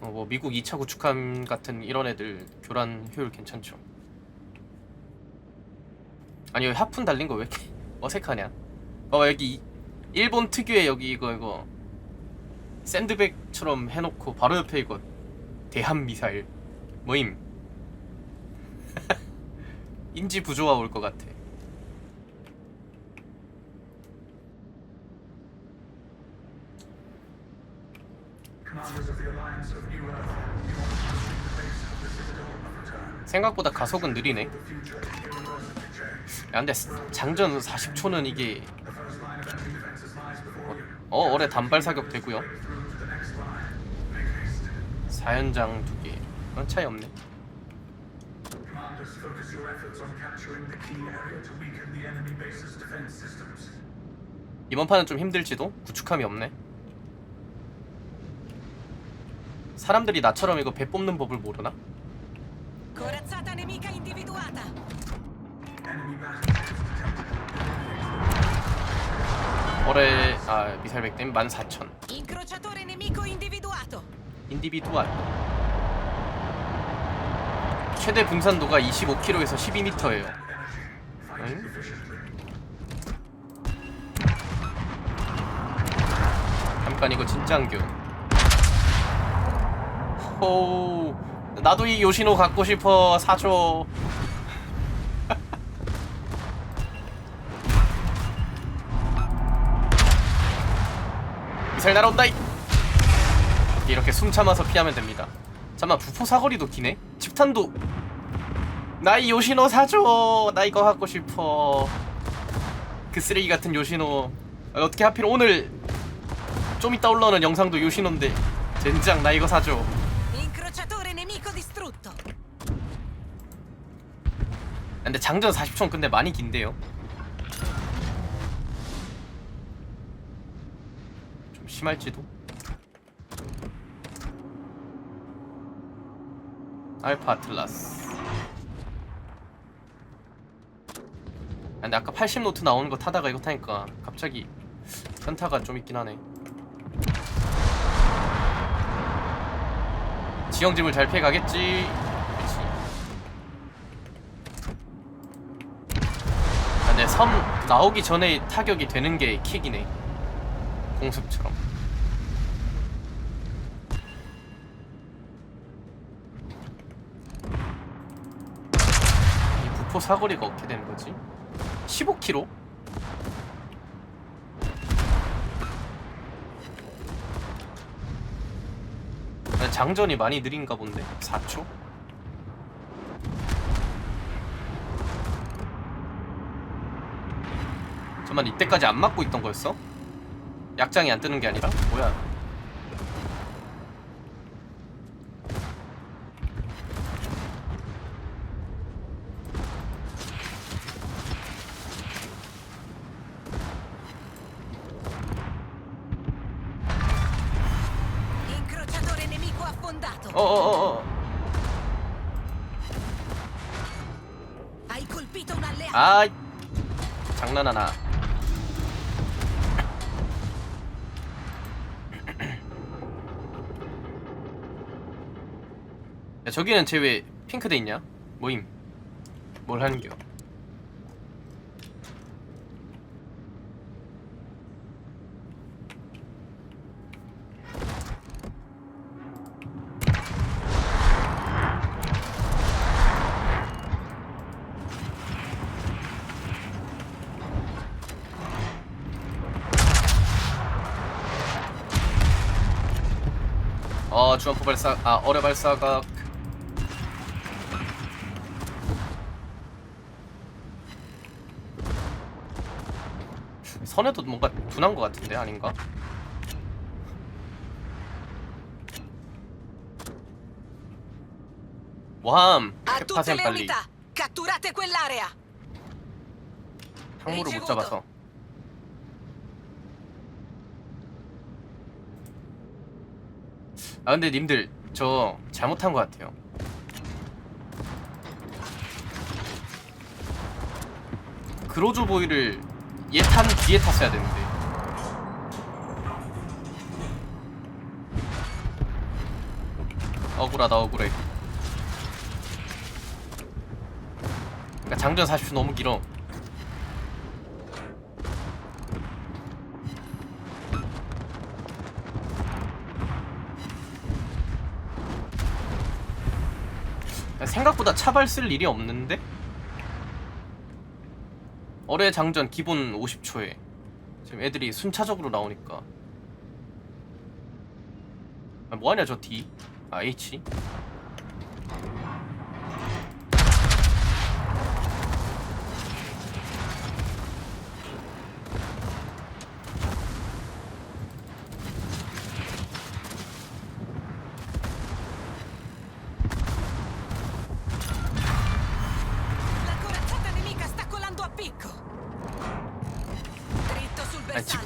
어, 뭐 미국 2차 구축함 같은 이런 애들 교란 효율 괜찮죠. 아니 여기 하푼 달린 거 왜 이렇게 어색하냐? 어 여기 이- 일본 특유의 여기 이거 이거 샌드백처럼 해놓고 바로 옆에 이거 대한 미사일 뭐임? 인지 부조화 올 것 같아. 생각보다 가속은 느리네. 야, 근데 장전 40초는 이게 어, 올해 단발 사격 되고요. 사연장 두 개. 그런 차이 없네. 이번 판은 좀 힘들지도 구축함이 없네. 사람들이 나처럼 이거 배 뽑는 법을 모르나? Corazzata nemica individuata. 올해 아 미사일 백댐 14,000. Incrociatore nemico individuato. 인디비두알. 최대 분산도가 25km에서 12m예요. 응? 잠깐 이거 진짜 안겨. 호 나도 이 요시노 갖고 싶어 사줘. 미사일 날아온다 이. 이렇게 숨 참아서 피하면 됩니다. 잠만 부포 사거리도 기네. 집탄도 나 이 요시노 사줘. 나 이거 갖고 싶어. 그 쓰레기 같은 요시노. 아, 어떻게 하필 오늘 좀 이따 올라오는 영상도 요시노인데 젠장 나 이거 사줘. Incrociatore nemico distrutto. 장전 40초 근데 많이 긴데요. 좀 심할지도. 알파 아틀라스. 아, 근데 아까 80노트 나오는 거 타다가 이거 타니까 갑자기 현타가 좀 있긴 하네. 지형집을 잘 피해가겠지. 그렇지. 아, 근데 섬 나오기 전에 타격이 되는 게 킥이네. 공습처럼. 이 부포 사거리가 어떻게 되는 거지? 15km? 아, 장전이 많이 느린가 본데? 4초? 잠만 이때까지 안 맞고 있던 거였어? 약장이 안 뜨는 게 아니라? 뭐야? 어어어어. 아 장난하나 야 저기는 쟤 왜 핑크 돼 있냐? 모임 뭘 하는겨 어 주원 포 발사 아 어뢰 발사각 선에도 뭔가 둔한 것 같은데 아닌가? 캐파센 le 빨리. 항모를 못 리치고도. 잡아서 아 근데 님들 저 잘못한 것 같아요 그로조 보이를 얘 탄 뒤에 탔어야 되는데. 억울하다 억울해. 그러니까 장전 40초 너무 길어. 생각보다 차발 쓸 일이 없는데? 어뢰 장전 기본 50초에. 지금 애들이 순차적으로 나오니까. 아, 뭐하냐 저 D? 아 H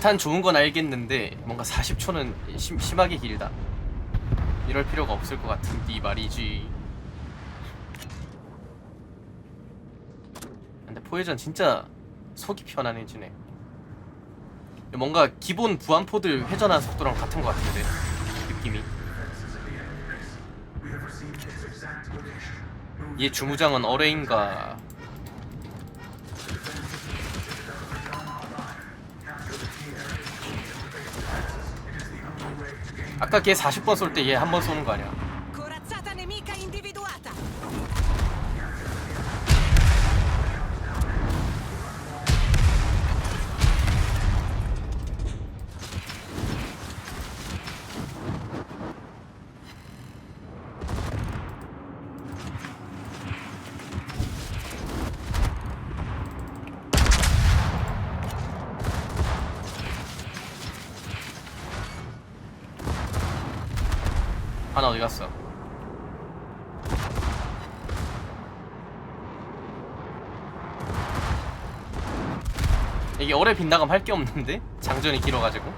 집탄 좋은 건 알겠는데 뭔가 40초는 심, 심하게 길다. 이럴 필요가 없을 것 같은데 말이지. 근데 포회전 진짜 속이 편안해지네. 뭔가 기본 부안포들 회전한 속도랑 같은 것 같은데 느낌이. 얘 주무장은 어레인가 아까 걔 40번 쏠 때 얘 한 번 쏘는 거 아니야 하나 어디 갔어? 이게 오래 빗나감 할 게 없는데? 장전이 길어가지고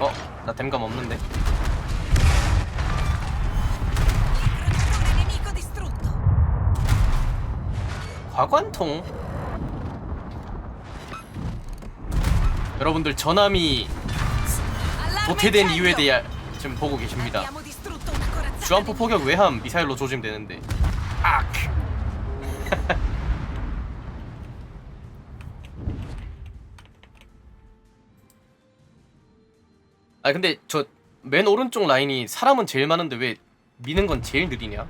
어? 나 댐감 없는데? 과관통? 여러분들 전함이 도태된. 이유에 대해 지금 보고 계십니다 nemica. 포격 외함 미사일로 조짐되는데 아 근데 저 맨 오른쪽 라인이 사람은 제일 많은데 왜 미는 건 제일 느리냐?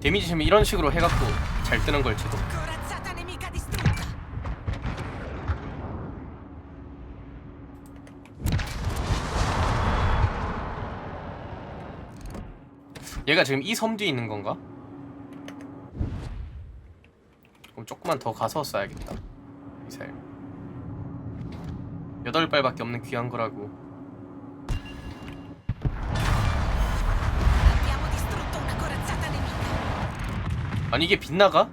데미지 지금 이런 식으로 해갖고 잘 뜨는 걸지도 Corazzata nemica distrutta. 얘가 지금 이 섬 뒤에 있는 건가? 그럼 조금만 더 가서 쏴야겠다 미사일 여덟 발밖에 없는 귀한 거라고. 아니 이게 빗나가?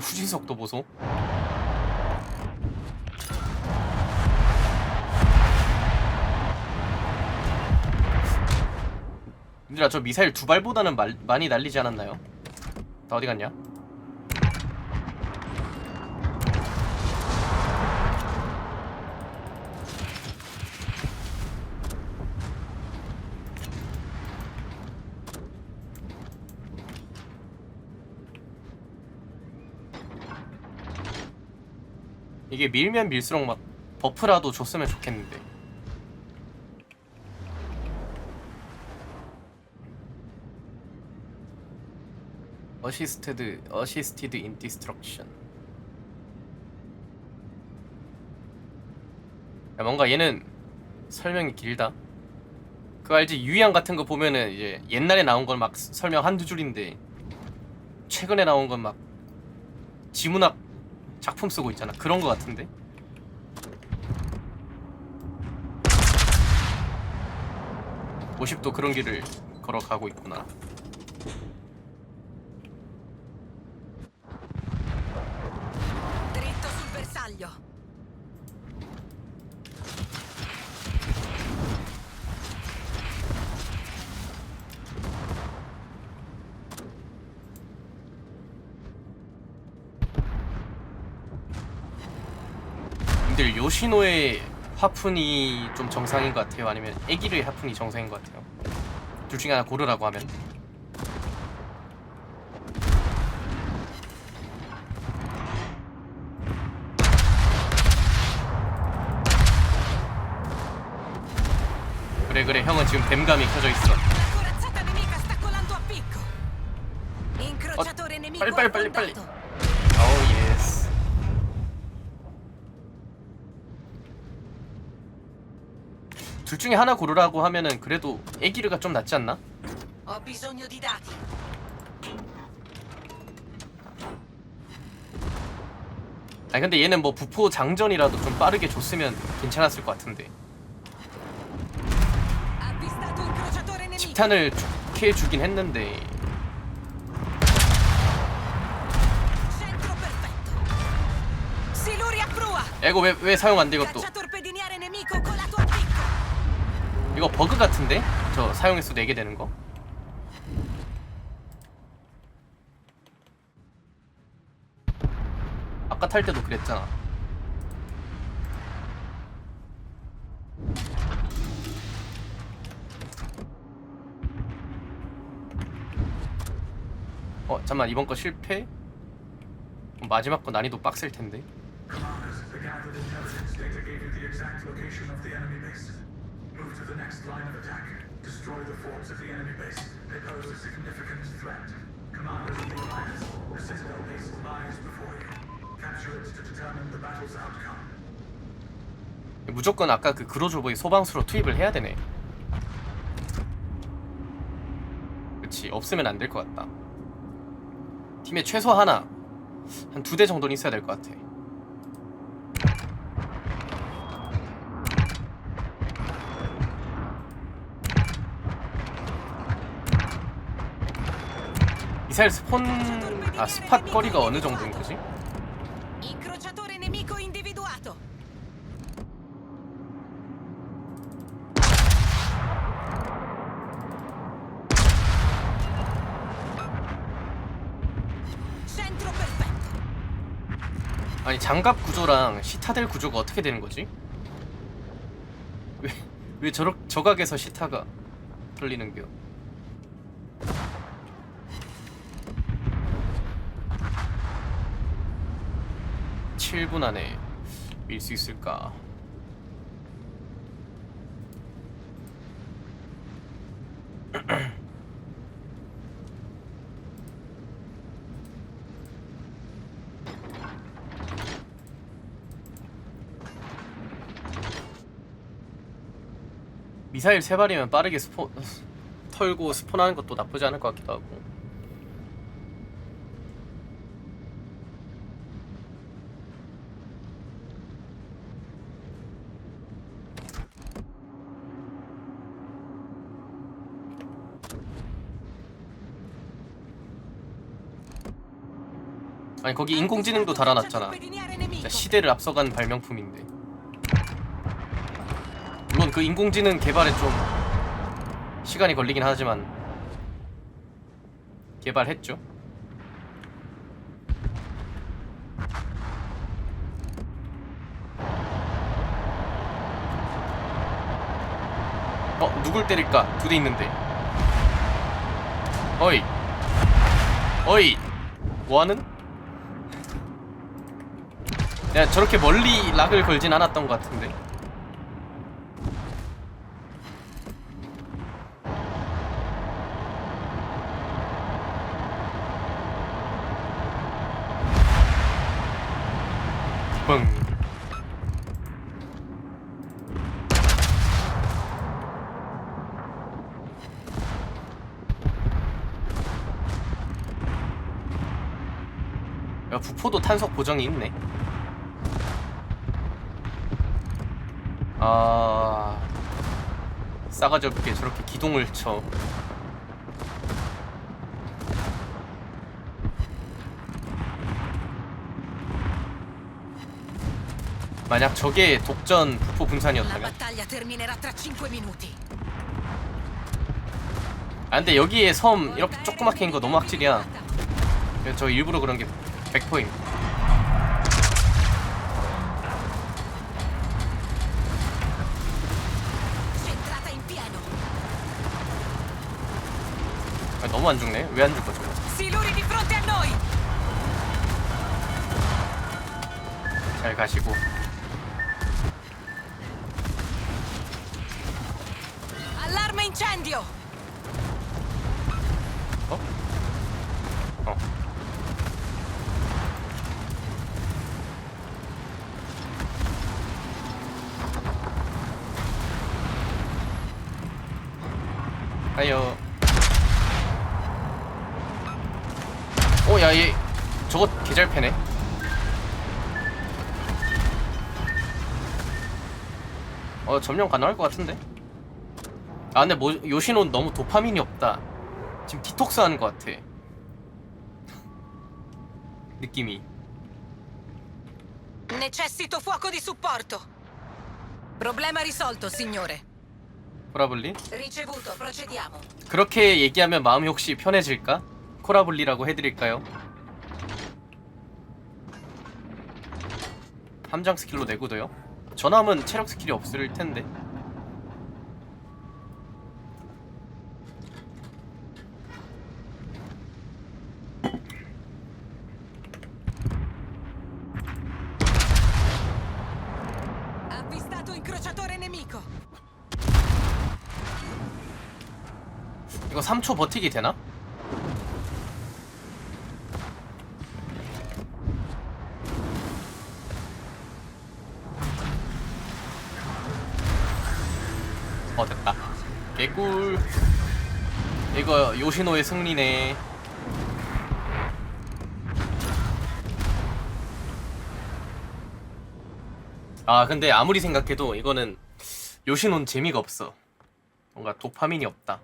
아니 후진 속도 보소 얘들아 저 미사일 두 발보다는 말, 많이 날리지 않았나요? 다 어디 갔냐? 이게 밀면 밀수록 막 버프라도 줬으면 좋겠는데 어시스트드 어시스티드 인 디스트럭션 야, 뭔가 얘는 설명이 길다. 그거 알지? 유희양 같은 거 보면은 이제 옛날에 나온 걸막 설명 한두 줄인데 최근에 나온 건 막 지문학 작품 쓰고 있잖아. 그런 거 같은데. 오십도 그런 길을 걸어가고 있구나. 요시노의 화푼이 좀 정상인 것 같아요? 아니면 애기르의 화푼이 정상인 것 같아요? 둘 중에 하나 고르라고 하면 그래 그래 형은 지금 뱀감이 켜져 있어 nemico 빨리, 빨리, 빨리, 빨리. affondato. 어우 예스 둘 중에 하나 고르라고 하면은 그래도 애기르가 좀 낫지 않나? Ho bisogno di dati. 아니 근데 얘는 뭐 부포 장전이라도 좀 빠르게 줬으면 괜찮았을 것 같은데 Avvistato incrociatore nemico. 집탄을 좋게 주긴 했는데 Centro perfetto. Siluri a prua. 이거 왜, 왜 사용 안 돼 이것도 이거 버그 같은데? 저 사용 횟수 4개 되는 거 아까 탈 때도 그랬잖아 어 잠만 이번 거 실패? 마지막 거 난이도 빡셀 텐데 Move to the next line of attack. Destroy the forts of the enemy base. They pose a significant threat. Commanders of the Alliance, the Citadel base lies before you. Capture it to determine the battle's outcome. 무조건 아까 그 그로조보의 소방수로 투입을 해야 되네. 그치 없으면 안 될 것 같다. 팀에 최소 하나 한 두 대 정도는 있어야 될 것 같아. 미사일 스폰 아 스팟 거리가 어느 정도인 거지? Incrociatore nemico individuato. Centro perfetto. 아니 장갑 구조랑 시타델 구조가 어떻게 되는 거지? 왜, 왜 저렇, 저각에서 시타가 털리는겨? 칠분 안에 밀 수 있을까? 미사일 세 발이면 빠르게 스폰 털고 스폰하는 것도 나쁘지 않을 것 같기도 하고. 아니 거기 인공지능도 달아놨잖아. 진짜 시대를 앞서간 발명품인데. 물론 그 인공지능 개발에 좀 시간이 걸리긴 하지만 개발했죠. 어 누굴 때릴까? 두 대 있는데. 어이. 어이. 뭐하는? 야 저렇게 멀리 락을 걸진 않았던 것 같은데 뻥 야, 부포도 탄속 보정이 있네. 아 싸가지 없게 저렇게 기동을 쳐. 만약 저게 독전 부포 분산이었다면? Battaglia terminerà tra 5 minuti. 아 근데 여기에 섬 이렇게 조그맣게 있는 거 너무 그래서 저 일부러 그런 게 100%임 안 죽네 왜 안 죽어 저거. 잘 가시고 Allarme incendio. 어? 어 어 점령 가능할 것 같은데 아 근데 뭐 요시노는 너무 도파민이 없다 지금 디톡스 하는 것 같아 느낌이 Necessito fuoco di supporto. Problema risolto, signore. 코라블리 Ricevuto, procediamo. 그렇게 얘기하면 마음이 혹시 편해질까? 코라블리라고 해드릴까요? 함장 스킬로 내고도요? 전함은 체력 스킬이 없을 텐데. 이거 3초 버티기 되나? 꿀 이거 요시노의 승리네 아 근데 아무리 생각해도 이거는 요시노는 재미가 없어 뭔가 도파민이 없다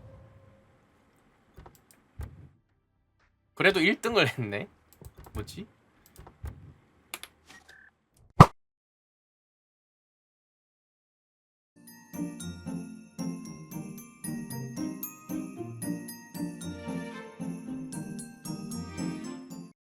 그래도 1등을 했네. 뭐지?